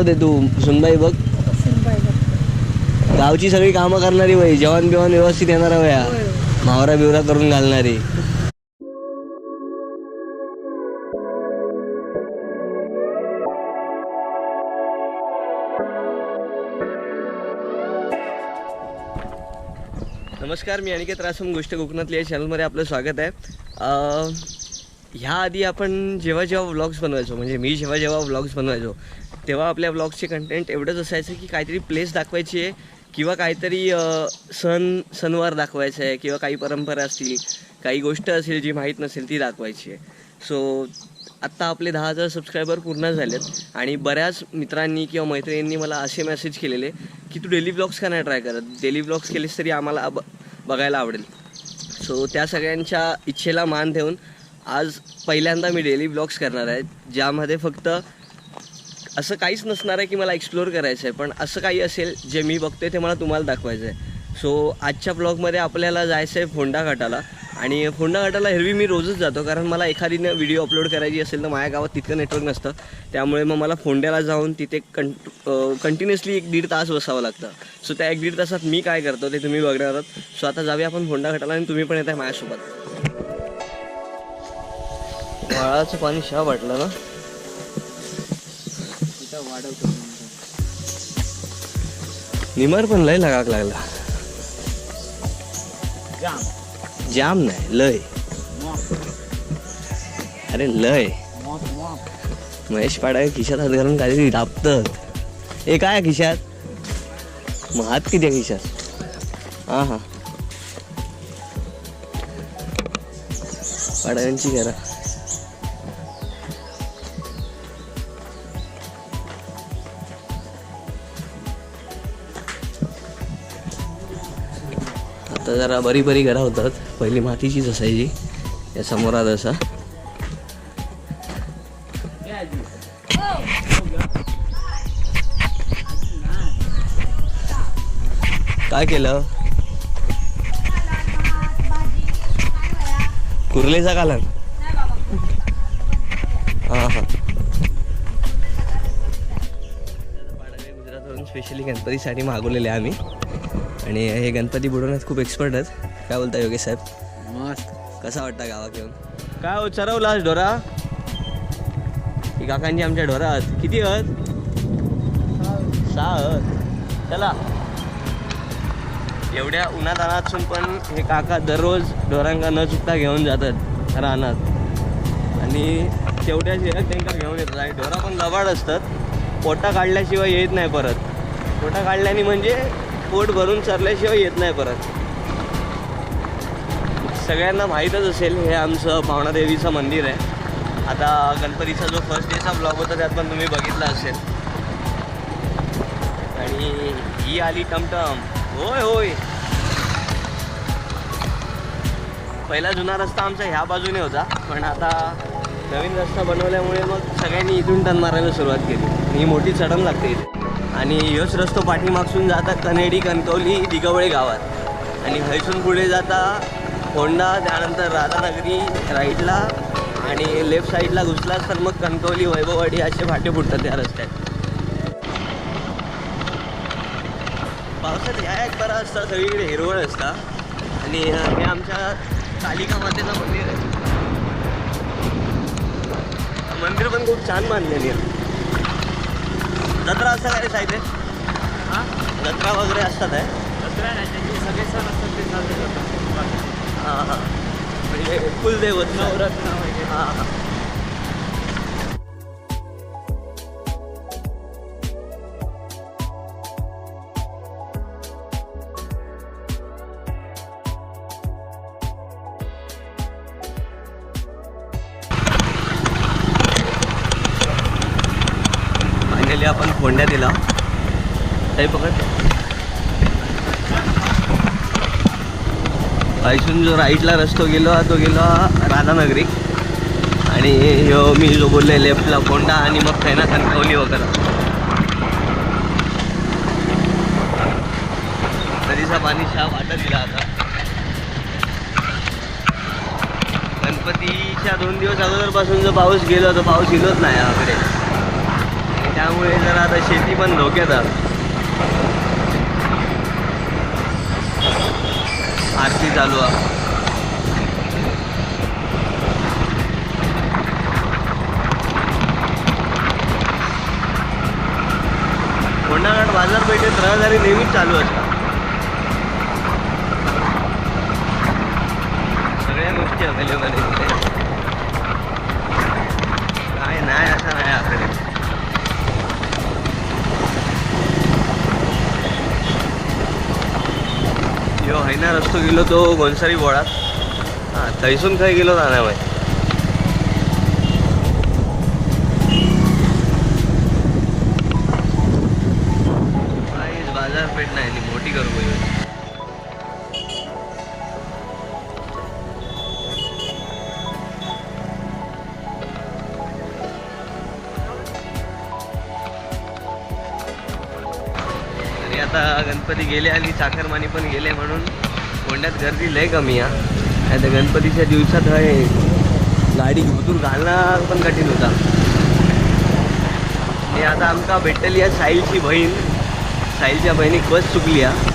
नाव दे तू सुनबाई बघ. गावची सगळी कामं करणारी बाई जेवण बिवण व्यवस्थित येणारा वया मावरा बिवरा करून घालणारी. नमस्कार मी अनिकेत रासम गोष्ट कोकणातली या चॅनलमध्ये आपलं स्वागत आहे. अं, ह्या आधी आपण जेव्हा जेव्हा व्लॉग्स बनवायचो म्हणजे मी जेव्हा जेव्हा व्लॉग्स बनवायचो तेव्हा आपल्या व्लॉग्सचे कंटेंट एवढंच असायचं की काहीतरी प्लेस दाखवायची आहे किंवा काहीतरी सण सणवार दाखवायचं आहे किंवा काही परंपरा असतील काही गोष्ट असेल जी माहीत नसेल ती दाखवायची आहे. सो आत्ता आपले दहा हजार सबस्क्रायबर पूर्ण झालेत आणि बऱ्याच मित्रांनी किंवा मैत्रिणींनी मला असे मेसेज केलेले की तू डेली ब्लॉग्स का नाही ट्राय करत? डेली ब्लॉग्स केलेस तरी आम्हाला ब बघायला आवडेल. सो त्या सगळ्यांच्या इच्छेला मान देऊन आज पहिल्यांदा मी डेली ब्लॉग्स करणार आहे ज्यामध्ये फक्त असं काहीच नसणार आहे की मला एक्सप्लोअर करायचं आहे पण असं काही असेल जे मी बघतोय ते मला तुम्हाला दाखवायचं आहे. सो आजच्या ब्लॉगमध्ये आपल्याला जायचं आहे फोंडा घाटाला आणि फोंडा घाटाला हिरवी मी रोजच जातो कारण मला एखादी व्हिडिओ अपलोड करायची असेल तर माझ्या गावात तितकं नेटवर्क नसतं. त्यामुळे मग मला फोंड्याला जाऊन तिथे कं कंटिन्युअसली एक दीड तास बसावं लागतं. सो त्या एक दीड तासात मी काय करतो ते तुम्ही बघणार आहात. सो आता जाऊया आपण फोंडा घाटाला आणि तुम्ही पण येत आहे माझ्यासोबत. वाळाचं पाणी शा वाटलं ना? निमर पण लय लगाक लागला. जाम. नाही लय. अरे लय. महेश पाडा खिशात हात घालून काहीतरी दाबतात. हे काय खिशात? मग हात किती आहे खिशात? हा हा. पाडव्यांची करा आता जरा बरी बरी घरं होतात. पहिली मातीचीच असायची. या समोरात असा. काय केलं? कुर्लेचा कालन हा हां. गुजरातवरून स्पेशली गणपतीसाठी मागवलेले आम्ही. आणि हे गणपती बुडवण्यात खूप एक्सपर्ट आहेत. काय बोलता योगेश साहेब? मस्त. कसा वाटता गावात येऊन? काय हो चरवला आज ढोरा? ही काकांची आमच्या ढोरा आहेत किती आहेत? सहा आहेत. चला. एवढ्या उन्हात असून पण हे काका दररोज ढोरांका न चुकता घेऊन जातात रानात. आणि तेवढ्या शिवाय त्यांना घेऊन येतात. आणि ढोरा पण लबाड असतात. पोटा काढल्याशिवाय येत नाही परत. पोटा काढल्याने म्हणजे पोट भरून चरल्याशिवाय येत नाही परत. सगळ्यांना माहीतच असेल हे आमचं भावनादेवीचं मंदिर आहे. आता गणपतीचा जो फर्स्ट डेचा ब्लॉग होता त्यात पण तुम्ही बघितला असेल. आणि ही आली टमटम. होय होय. पहिला जुना रस्ता आमचा ह्या बाजूने होता पण आता नवीन रस्ता बनवल्यामुळे मग सगळ्यांनी इथून टन मारायला सुरुवात केली. ही मोठी चढण लागते इथे. आणि ह्योच रस्तो पाठीमागसून जाता कनेडी कणकवली दिगवळे गावात. आणि हैसून पुढे जाता होंडा त्यानंतर राधानगरी राईटला आणि लेफ्ट साईडला घुसलास तर मग कणकवली वैभववाडी असे फाटे फुटतात त्या रस्त्यात. पावसात ह्या एक बरा असता सगळीकडे हिरवळ असता. आणि हे आमच्या कालिका मातेचं मंदिर आहे. मंदिर पण खूप छान बांधलेली आहे. जत्रा असता काय रे साहित्य जत्रा वगैरे असतात आहे? सगळे सण असतात ते साजरे करतात. हां हां. म्हणजे कुलदैवत. नवरत्न वगैरे. हां हां. केली आपण फोंड्या दिला. काही पकड इथून जो राईटला रस्तो गेलो तो गेलो राधानगरी. आणि ह्यो मी जो बोलले लेफ्टला कोंडा आणि मग थंय ना कणकवली वगैरे. नदीचा पाणी शा वाटत दिला आता. गणपतीच्या दोन दिवस अगोदरपासून जो पाऊस गेलो तो पाऊस येलोच नाही याकडे. त्यामुळे जरा आता शेती पण धोक्यात आरती चालू आहे. कोंडाघाट बाजारपेठेत रहदारी नेहमीच चालू असतात. सगळ्या गोष्टी अवेलेबल आहेत. यो आहे ना रस्तो गेलो तो गोनसारी बोळात. हां थंयसून खंय गेलो जाणार आता गणपती गेले आणि चाकरमानी पण गेले म्हणून. कोंड्यात गर्दी लय कमी आहे. आता गणपतीच्या दिवसात हे गाडी उतरून घालणं पण कठीण होता. आणि आता आमका भेटली आहे साहिलची बहीण. साहिलच्या बहिणीक बस चुकली आहे.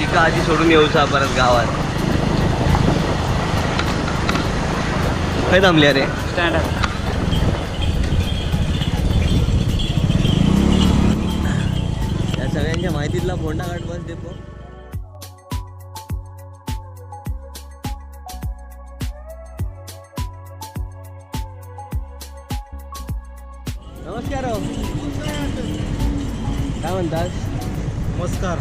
तिका आधी सोडून येऊचा परत गावात. काय थांबली अरे स्टँड सगळ्यांच्या माहितीतला फोंडा घाट बस डेपो नमस्कार. काय म्हणतात नमस्कार.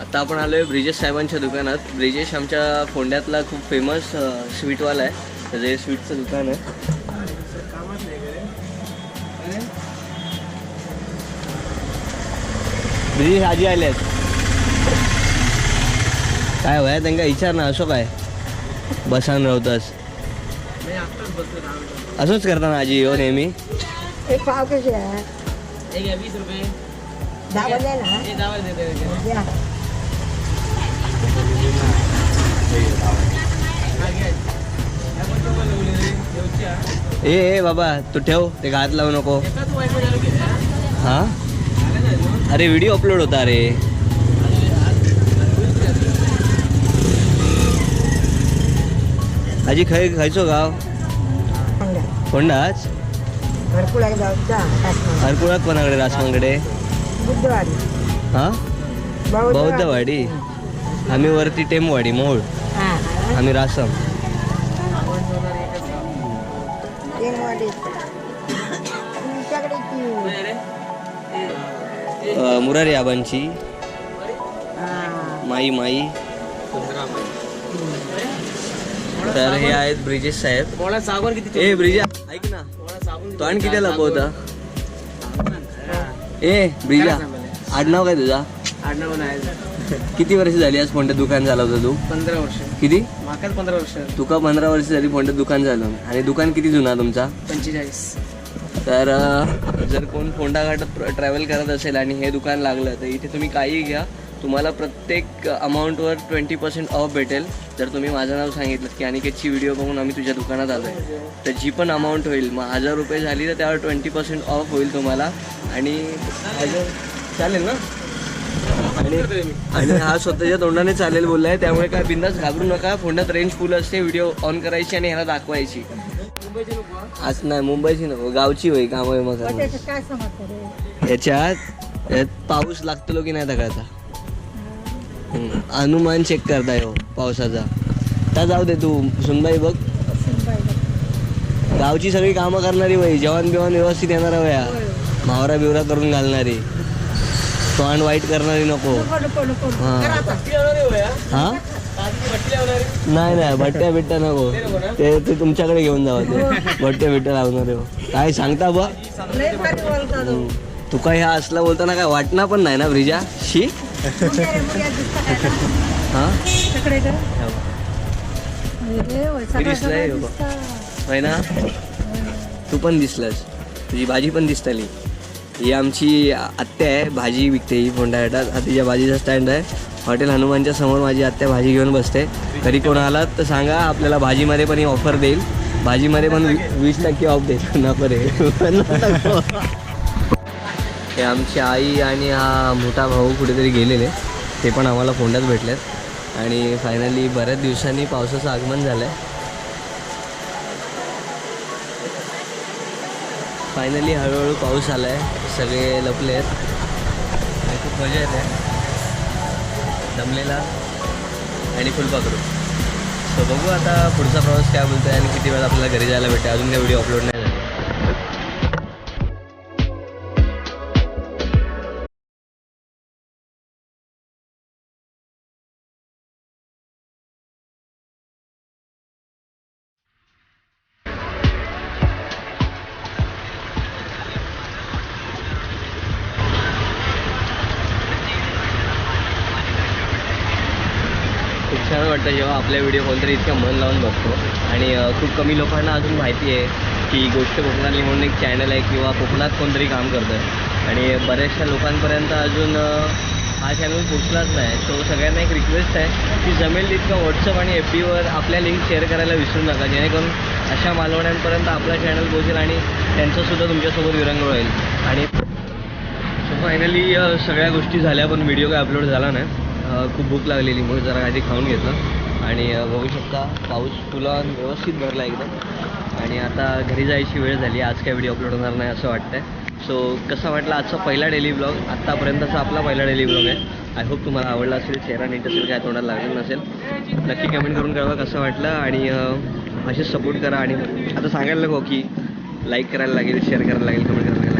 आता आपण आलोय ब्रिजेश साहेबांच्या दुकानात. ब्रिजेश आमच्या फोंड्यातला खूप फेमस स्वीटवाला आहे. त्याचं स्वीटचं दुकान आहे. ब्रिजेश आजी आले आहेत काय वया त्यांना विचार ना असो काय? बसान राहतस असंच करताना आजी हो नेहमी? एक पाव कसे आहे? वीस रुपये. ना? हे देते ए बाबा तू ठेव ते हात लावू नको. हा? अरे व्हिडिओ अपलोड होता अरे. आजी खय खायचो गाव. कोंडाच. हरकुळात कोणाकडे बुद्धवाडी. हा? बौद्ध- बौद्धवाडी. आम्ही वरती टेमवाडी हा. आम्ही रासम. टेमवाडी. तुमच्याकडे मुरारी आबांची. माई माई. तर हे आहेत ब्रिजेश साहेब. किती ए ब्रिजा ऐक ना. तो आणि किती लपवता ए ब्रिजा. आडनाव काय तुझा? आडनाव नाही. किती वर्ष झाली आज फोनचं दुकान चालवतो तू? पंधरा वर्ष. किती? माकाच पंधरा वर्ष. तुका पंधरा वर्ष झाली फोनचं दुकान चालवून. आणि दुकान किती जुना तुमचा? पंचेचाळीस. तर जर कोण फोंडा घाटात ट्रॅव्हल करत असेल आणि हे दुकान लागलं तर इथे तुम्ही काही घ्या. तुम्हाला प्रत्येक अमाऊंटवर ट्वेंटी पर्सेंट ऑफ भेटेल. जर तुम्ही माझं नाव सांगितलं की अनिकेतची व्हिडिओ बघून आम्ही तुझ्या दुकानात आलो आहे तर जी पण अमाऊंट होईल मग हजार रुपये झाली तर त्यावर ट्वेंटी पर्सेंट ऑफ होईल तुम्हाला. आणि चालेल ना? आणि हा स्वतःच्या तोंडाने चालेल बोललाय त्यामुळे काय बिंदास घाबरू नका. फोंडात रेंज फुल असते व्हिडिओ ऑन करायची आणि ह्याला दाखवायची. आज नाही मुंबईची नको गावची होई काम मग मग त्याचं काय समजतं रे? याच्यात यात पाऊस लागतो की नाही हम्म, अनुमान चेक करताय हो पावसाचा. आता जाऊ दे तू सुनबाई बघ. गावची सगळी कामं करणारी बाई जेवण बिवण व्यवस्थित येणार वया मावरा बिवरा करून घालणारी. तोंड वाईट करणारी नको. नको नको नको. हा. करा आता. भट्टी लावणारी होय हा? हा ताजी भट्टी लावणारी नाही नाही बट्ट्या बिट्ट्या नको. ते ते तुमच्याकडे घेऊन जावं ते. बट्ट्या बिट्ट्या लावणार काय सांगता बा. तुका ह्या असला बोलताना काय वाटणार पण नाही ना ब्रिजा? शी? हा? होय, दिसलंय हो. ना? तू पण दिसलास. तुझी भाजी पण दिसतली. ही आमची आत्या आहे भाजी विकते ही फोंडाघाटात हा तिच्या भाजीचा स्टँड आहे. हॉटेल हनुमानच्या समोर माझी आत्या भाजी घेऊन बसते. घरी कोण आलात तर सांगा आपल्याला भाजीमध्ये पण ही ऑफर देईल. भाजीमध्ये पण वीस टक्के ऑफ देईल. ना हे आमची आई आणि हा मोठा भाऊ कुठेतरी गेलेले. ते पण आम्हाला फोंड्यात भेटलेत. आणि फायनली बऱ्याच दिवसांनी पावसाचं आगमन झालं आहे फायनली हळूहळू पाऊस आला आहे सगळे लपले आहेत खूप मजा येते. दमलेला आणि फुलपाखरू सो बघू आता पुढचा प्रवास काय बोलतोय आणि किती वेळ आपल्याला घरी जायला भेटते अजून काही व्हिडिओ अपलोड नाही खूप छान वाटतं जेव्हा आपल्या व्हिडिओ कोणतरी इतकं मन लावून बघतो. आणि खूप कमी लोकांना अजून माहिती आहे की गोष्ट कोकणातली म्हणून एक चॅनल आहे किंवा कोकणात कोणतरी काम करतं आहे आणि बऱ्याचशा लोकांपर्यंत अजून हा चॅनल पोचलाच नाही. सो सगळ्यांना एक रिक्वेस्ट आहे की जमेल तितकं व्हॉट्सअप आणि एफ बीवर आपल्या लिंक शेअर करायला विसरू नका. जेणेकरून अशा मालवण्यांपर्यंत आपला चॅनल पोचेल आणि त्यांचंसुद्धा तुमच्यासोबत विरंगुळ होईल. आणि सो फायनली सगळ्या गोष्टी झाल्या पण व्हिडिओ काय अपलोड झाला नाही. खूप भूक लागलेली म्हणून जरा काहीतरी खाऊन घेतलं. आणि बघू शकता पाऊस तुला व्यवस्थित भरला एकदम. आणि आता घरी जायची वेळ झाली आज काय व्हिडिओ अपलोड होणार नाही असं वाटतंय. सो कसा वाटला आजचा पहिला डेली ब्लॉग आत्तापर्यंतचा आपला पहिला डेली ब्लॉग आहे. आय होप तुम्हाला आवडला असेल चेहरा नीट असेल काय तोंडाला लागलं नसेल नक्की कमेंट करून कळवा कसं वाटलं. आणि असेच सपोर्ट करा. आणि आता सांगायला नको की लाईक करायला लागेल शेअर करायला लागेल कमेंट करायला लागेल.